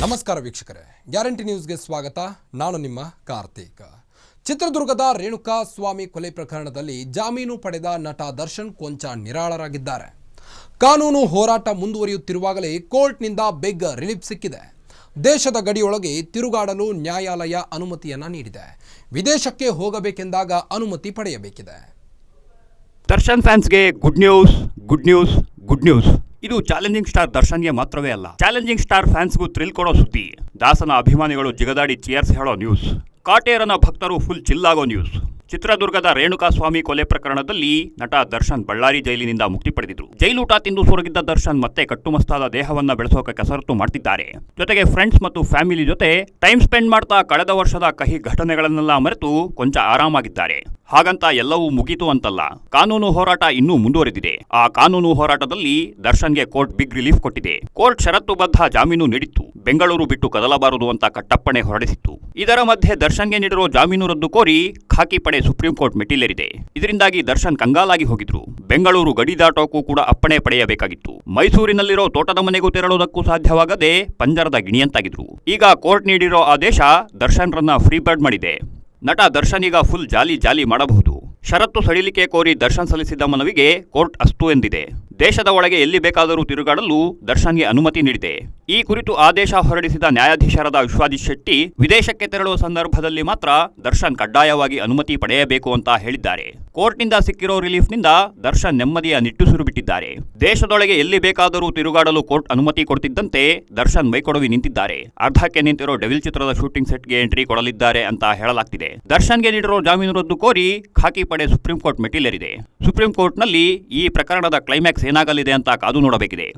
ನಮಸ್ಕಾರ ವೀಕ್ಷಕರೇ, ಗ್ಯಾರಂಟಿ ನ್ಯೂಸ್ಗೆ ಸ್ವಾಗತ. ನಾನು ನಿಮ್ಮ ಕಾರ್ತಿಕ. ಚಿತ್ರದುರ್ಗದ ರೇಣುಕಾ ಸ್ವಾಮಿ ಕೊಲೆ ಪ್ರಕರಣದಲ್ಲಿ ಜಾಮೀನು ಪಡೆದ ನಟ ದರ್ಶನ್ ಕೊಂಚ ನಿರಾಳರಾಗಿದ್ದಾರೆ. ಕಾನೂನು ಹೋರಾಟ ಮುಂದುವರಿಯುತ್ತಿರುವಾಗಲೇ ಕೋರ್ಟ್ನಿಂದ ಬಿಗ್ ರಿಲೀಫ್ ಸಿಕ್ಕಿದೆ. ದೇಶದ ಗಡಿಯೊಳಗೆ ತಿರುಗಾಡಲು ನ್ಯಾಯಾಲಯ ಅನುಮತಿಯನ್ನ ನೀಡಿದೆ. ವಿದೇಶಕ್ಕೆ ಹೋಗಬೇಕೆಂದಾಗ ಅನುಮತಿ ಪಡೆಯಬೇಕಿದೆ. Darshan ಫ್ಯಾನ್ಸ್ಗೆ good news good news good news. ಇದು ಚಾಲೆಂಜಿಂಗ್ ಸ್ಟಾರ್ ದರ್ಶನ್ಗೆ ಮಾತ್ರವೇ ಅಲ್ಲ, ಚಾಲೆಂಜಿಂಗ್ ಸ್ಟಾರ್ ಫ್ಯಾನ್ಸ್ಗೂ ಥ್ರಿಲ್ ಕೊಡೋ ಸುದ್ದಿ. ದಾಸನ ಅಭಿಮಾನಿಗಳು ಜಿಗದಾಡಿ ಚಿಯರ್ಸ್ ಹೇಳೋ ನ್ಯೂಸ್. ಕಾಟೇರನ ಭಕ್ತರು ಫುಲ್ ಚಿಲ್ಲಾಗೋ ನ್ಯೂಸ್. ಚಿತ್ರದುರ್ಗದ ರೇಣುಕಾಸ್ವಾಮಿ ಕೊಲೆ ಪ್ರಕರಣದಲ್ಲಿ ನಟ ದರ್ಶನ್ ಬಳ್ಳಾರಿ ಜೈಲಿನಿಂದ ಮುಕ್ತಿ ಪಡೆದಿದ್ರು. ಜೈಲೂಟ ತಿಂದು ಸೊರಗಿದ್ದ ದರ್ಶನ್ ಮತ್ತೆ ಕಟ್ಟುಮಸ್ತಾದ ದೇಹವನ್ನ ಬೆಳೆಸೋಕೆ ಕಸರತ್ತು ಮಾಡ್ತಿದ್ದಾರೆ. ಜೊತೆಗೆ ಫ್ರೆಂಡ್ಸ್ ಮತ್ತು ಫ್ಯಾಮಿಲಿ ಜೊತೆ ಟೈಮ್ ಸ್ಪೆಂಡ್ ಮಾಡ್ತಾ ಕಳೆದ ವರ್ಷದ ಕಹಿ ಘಟನೆಗಳನ್ನೆಲ್ಲ ಮರೆತು ಕೊಂಚ ಆರಾಮಾಗಿದ್ದಾರೆ. ಹಾಗಂತ ಎಲ್ಲವೂ ಮುಗೀತು ಅಂತಲ್ಲ. ಕಾನೂನು ಹೋರಾಟ ಇನ್ನೂ ಮುಂದುವರೆದಿದೆ. ಆ ಕಾನೂನು ಹೋರಾಟದಲ್ಲಿ ದರ್ಶನ್ಗೆ ಕೋರ್ಟ್ ಬಿಗ್ ರಿಲೀಫ್ ಕೊಟ್ಟಿದೆ. ಕೋರ್ಟ್ ಷರತ್ತುಬದ್ಧ ಜಾಮೀನು ನೀಡಿತ್ತು. ಬೆಂಗಳೂರು ಬಿಟ್ಟು ಕದಲಬಾರದು ಅಂತ ಕಟ್ಟಪ್ಪಣೆ ಹೊರಡಿಸಿತ್ತು. ಇದರ ಮಧ್ಯೆ ದರ್ಶನ್ಗೆ ನೀಡಿರೋ ಜಾಮೀನು ರದ್ದು ಕೋರಿ ಖಾಕಿ ಪಡೆ ಸುಪ್ರೀಂ ಕೋರ್ಟ್ ಮೆಟ್ಟಿಲೇರಿದೆ. ಇದರಿಂದಾಗಿ ದರ್ಶನ್ ಕಂಗಾಲಾಗಿ ಹೋಗಿದ್ರು. ಬೆಂಗಳೂರು ಗಡಿ ದಾಟೋಕ್ಕೂ ಕೂಡ ಅಪ್ಪಣೆ ಪಡೆಯಬೇಕಾಗಿತ್ತು. ಮೈಸೂರಿನಲ್ಲಿರೋ ತೋಟದ ಮನೆಗೂ ತೆರಳುವುದಕ್ಕೂ ಸಾಧ್ಯವಾಗದೆ ಪಂಜರದ ಗಿಣಿಯಂತಾಗಿದ್ರು. ಈಗ ಕೋರ್ಟ್ ನೀಡಿರೋ ಆದೇಶ ದರ್ಶನ್ ರನ್ನ ಫ್ರೀ ಬರ್ಡ್ ಮಾಡಿದೆ. ನಟ ದರ್ಶನ್ ಈಗ ಫುಲ್ ಜಾಲಿ ಜಾಲಿ ಮಾಡಬಹುದು. ಷರತ್ತು ಸಡಿಲಿಕೆ ಕೋರಿ ದರ್ಶನ್ ಸಲ್ಲಿಸಿದ ಮನವಿಗೆ ಕೋರ್ಟ್ ಅಸ್ತು ಎಂದಿದೆ. ದೇಶದ ಒಳಗೆ ಎಲ್ಲಿ ಬೇಕಾದರೂ ತಿರುಗಾಡಲು ದರ್ಶನ್ಗೆ ಅನುಮತಿ ನೀಡಿದೆ. ಈ ಕುರಿತು ಆದೇಶ ಹೊರಡಿಸಿದ ನ್ಯಾಯಾಧೀಶರಾದ ವಿಶ್ವಾದೀಶ್ ಶೆಟ್ಟಿ, ವಿದೇಶಕ್ಕೆ ತೆರಳುವ ಸಂದರ್ಭದಲ್ಲಿ ಮಾತ್ರ ದರ್ಶನ್ ಕಡ್ಡಾಯವಾಗಿ ಅನುಮತಿ ಪಡೆಯಬೇಕು ಅಂತ ಹೇಳಿದ್ದಾರೆ. ಕೋರ್ಟ್ನಿಂದ ಸಿಕ್ಕಿರೋ ರಿಲೀಫ್ನಿಂದ ದರ್ಶನ್ ನೆಮ್ಮದಿಯ ನಿಟ್ಟುಸಿರು ಬಿಟ್ಟಿದ್ದಾರೆ ದೇಶದೊಳಗೆ ಎಲ್ಲಿ ಬೇಕಾದರೂ ತಿರುಗಾಡಲು ಕೋರ್ಟ್ ಅನುಮತಿ ಕೊಡ್ತಿದ್ದಂತೆ ದರ್ಶನ್ ಮೈಕೊಡವಿ ನಿಂತಿದ್ದಾರೆ. ಅರ್ಧಕ್ಕೆ ನಿಂತಿರೋ ಡೆವಿಲ್ ಚಿತ್ರದ ಶೂಟಿಂಗ್ ಸೆಟ್ಗೆ ಎಂಟ್ರಿ ಕೊಡಲಿದ್ದಾರೆ ಅಂತ ಹೇಳಲಾಗ್ತಿದೆ. ದರ್ಶನ್ಗೆ ನೀಡಿರೋ ಜಾಮೀನು ರದ್ದು ಕೋರಿ ಖಾಕಿ ಪಡೆ ಸುಪ್ರೀಂ ಕೋರ್ಟ್ ಮೆಟ್ಟಿಲೇರಿದೆ. ಸುಪ್ರೀಂ ಕೋರ್ಟ್ನಲ್ಲಿ ಈ ಪ್ರಕರಣದ ಕ್ಲೈಮ್ಯಾಕ್ಸ್ ಏನಾಗಲಿದೆ ಅಂತ ಕಾದು ನೋಡಬೇಕಿದೆ.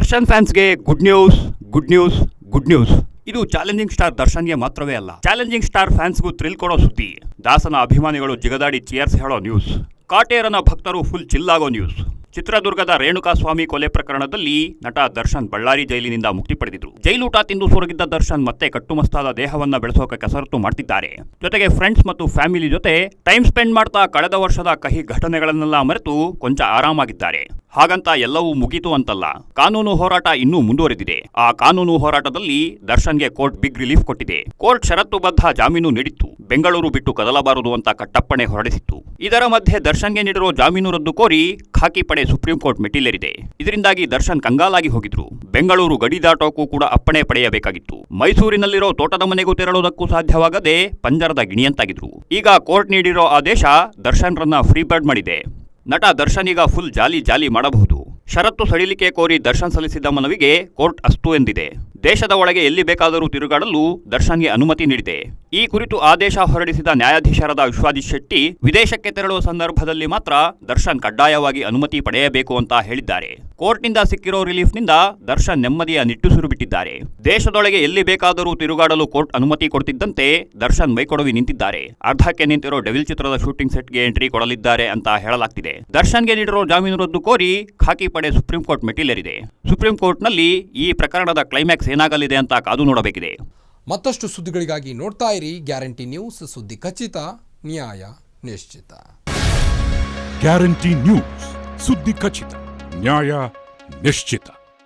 Darshan ಫ್ಯಾನ್ಸ್ಗೆ good news good news good news ಇದು ಚಾಲೆಂಜಿಂಗ್ ಸ್ಟಾರ್ ದರ್ಶನ್ಗೆ ಮಾತ್ರವೇ ಅಲ್ಲ. ಚಾಲೆಂಜಿಂಗ್ ಸ್ಟಾರ್ ಫ್ಯಾನ್ಸ್ಗೂ ಥ್ರಿಲ್ ಕೊಡೋ ಸುದ್ದಿ. ದಾಸನ ಅಭಿಮಾನಿಗಳು ಜಿಗದಾಡಿ ಚಿಯರ್ಸ್ ಹೇಳೋ ನ್ಯೂಸ್ ಕಾಟೇರನ ಭಕ್ತರು ಫುಲ್ ಚಿಲ್ಲಾಗೋ ನ್ಯೂಸ್ ಚಿತ್ರದುರ್ಗದ ರೇಣುಕಾ ಸ್ವಾಮಿ ಕೊಲೆ ಪ್ರಕರಣದಲ್ಲಿ ನಟ ದರ್ಶನ್ ಬಳ್ಳಾರಿ ಜೈಲಿನಿಂದ ಮುಕ್ತಿ ಪಡೆದಿದ್ರು. ಜೈಲೂಟ ತಿಂದು ಸೊರಗಿದ್ದ ದರ್ಶನ್ ಮತ್ತೆ ಕಟ್ಟುಮಸ್ತಾದ ದೇಹವನ್ನ ಬೆಳೆಸೋಕೆ ಕಸರತ್ತು ಮಾಡ್ತಿದ್ದಾರೆ. ಜೊತೆಗೆ ಫ್ರೆಂಡ್ಸ್ ಮತ್ತು ಫ್ಯಾಮಿಲಿ ಜೊತೆ ಟೈಮ್ ಸ್ಪೆಂಡ್ ಮಾಡ್ತಾ ಕಳೆದ ವರ್ಷದ ಕಹಿ ಘಟನೆಗಳನ್ನೆಲ್ಲ ಮರೆತು ಕೊಂಚ ಆರಾಮಾಗಿದ್ದಾರೆ. ಹಾಗಂತ ಎಲ್ಲವೂ ಮುಗೀತು ಅಂತಲ್ಲ. ಕಾನೂನು ಹೋರಾಟ ಇನ್ನೂ ಮುಂದುವರೆದಿದೆ. ಆ ಕಾನೂನು ಹೋರಾಟದಲ್ಲಿ ದರ್ಶನ್ಗೆ ಕೋರ್ಟ್ ಬಿಗ್ ರಿಲೀಫ್ ಕೊಟ್ಟಿದೆ. ಕೋರ್ಟ್ ಷರತ್ತುಬದ್ಧ ಜಾಮೀನು ನೀಡಿತ್ತು. ಬೆಂಗಳೂರು ಬಿಟ್ಟು ಕದಲಬಾರದು ಅಂತ ಕಟ್ಟಪ್ಪಣೆ ಹೊರಡಿಸಿತ್ತು. ಇದರ ಮಧ್ಯೆ ದರ್ಶನ್ಗೆ ನೀಡಿರೋ ಜಾಮೀನು ರದ್ದು ಕೋರಿ ಖಾಕಿ ಪಡೆ ಸುಪ್ರೀಂ ಕೋರ್ಟ್ ಮೆಟ್ಟಿಲೇರಿದೆ. ಇದರಿಂದಾಗಿ ದರ್ಶನ್ ಕಂಗಾಲಾಗಿ ಹೋಗಿದ್ರು. ಬೆಂಗಳೂರು ಗಡಿ ದಾಟೋಕ್ಕೂ ಕೂಡ ಅಪ್ಪಣೆ ಪಡೆಯಬೇಕಾಗಿತ್ತು. ಮೈಸೂರಿನಲ್ಲಿರೋ ತೋಟದ ಮನೆಗೂ ತೆರಳುವುದಕ್ಕೂ ಸಾಧ್ಯವಾಗದೆ ಪಂಜರದ ಗಿಣಿಯಂತಾಗಿದ್ರು. ಈಗ ಕೋರ್ಟ್ ನೀಡಿರೋ ಆದೇಶ ದರ್ಶನ್ ರನ್ನ ಫ್ರೀ ಬರ್ಡ್ ಮಾಡಿದೆ. ನಟ ದರ್ಶನ್ ಫುಲ್ ಜಾಲಿ ಜಾಲಿ ಮಾಡಬಹುದು. ಷರತ್ತು ಸಡಿಲಿಕೆ ಕೋರಿ ದರ್ಶನ್ ಸಲ್ಲಿಸಿದ್ದ ಮನವಿಗೆ ಕೋರ್ಟ್ ಅಸ್ತು ಎಂದಿದೆ. ದೇಶದ ಒಳಗೆ ಎಲ್ಲಿ ಬೇಕಾದರೂ ತಿರುಗಾಡಲು ದರ್ಶನ್ಗೆ ಅನುಮತಿ ನೀಡಿದೆ. ಈ ಕುರಿತು ಆದೇಶ ಹೊರಡಿಸಿದ ನ್ಯಾಯಾಧೀಶರಾದ ವಿಶ್ವಾದಿಶ್ ಶೆಟ್ಟಿ, ವಿದೇಶಕ್ಕೆ ತೆರಳುವ ಸಂದರ್ಭದಲ್ಲಿ ಮಾತ್ರ ದರ್ಶನ್ ಕಡ್ಡಾಯವಾಗಿ ಅನುಮತಿ ಪಡೆಯಬೇಕು ಅಂತ ಹೇಳಿದ್ದಾರೆ. ಕೋರ್ಟ್ನಿಂದ ಸಿಕ್ಕಿರೋ ರಿಲೀಫ್ನಿಂದ ದರ್ಶನ್ ನೆಮ್ಮದಿಯ ನಿಟ್ಟುಸಿರು ಬಿಟ್ಟಿದ್ದಾರೆ. ದೇಶದೊಳಗೆ ಎಲ್ಲಿ ಬೇಕಾದರೂ ತಿರುಗಾಡಲು ಕೋರ್ಟ್ ಅನುಮತಿ ಕೊಡ್ತಿದ್ದಂತೆ ದರ್ಶನ್ ಮೈಕೊಡವಿ ನಿಂತಿದ್ದಾರೆ. ಅರ್ಧಕ್ಕೆ ನಿಂತಿರೋ ಡೆವಿಲ್ ಚಿತ್ರದ ಶೂಟಿಂಗ್ ಸೆಟ್ಗೆ ಎಂಟ್ರಿ ಕೊಡಲಿದ್ದಾರೆ ಅಂತ ಹೇಳಲಾಗ್ತಿದೆ. ದರ್ಶನ್ಗೆ ನೀಡಿರೋ ಜಾಮೀನು ರದ್ದು ಕೋರಿ ಖಾಕಿ ಪಡೆ ಸುಪ್ರೀಂ ಕೋರ್ಟ್ ಮೆಟ್ಟಿಲೇರಿದೆ. ಸುಪ್ರೀಂ ಕೋರ್ಟ್ನಲ್ಲಿ ಈ ಪ್ರಕರಣದ ಕ್ಲೈಮ್ಯಾಕ್ಸ್ ಏನಾಗಲಿದೆ ಅಂತ ಕಾದು ನೋಡಬೇಕಿದೆ. ಮತ್ತಷ್ಟು ಸುದ್ದಿಗಳಿಗಾಗಿ ನೋಡ್ತಾ ಇರಿ ಗ್ಯಾರಂಟಿ ನ್ಯೂಸ್ ಸುದ್ದಿ ಖಚಿತ ನ್ಯಾಯ ನಿಶ್ಚಿತ. ಗ್ಯಾರಂಟಿ ನ್ಯೂಸ್ ಸುದ್ದಿ ಖಚಿತ ನ್ಯಾಯ ನಿಶ್ಚಿತ.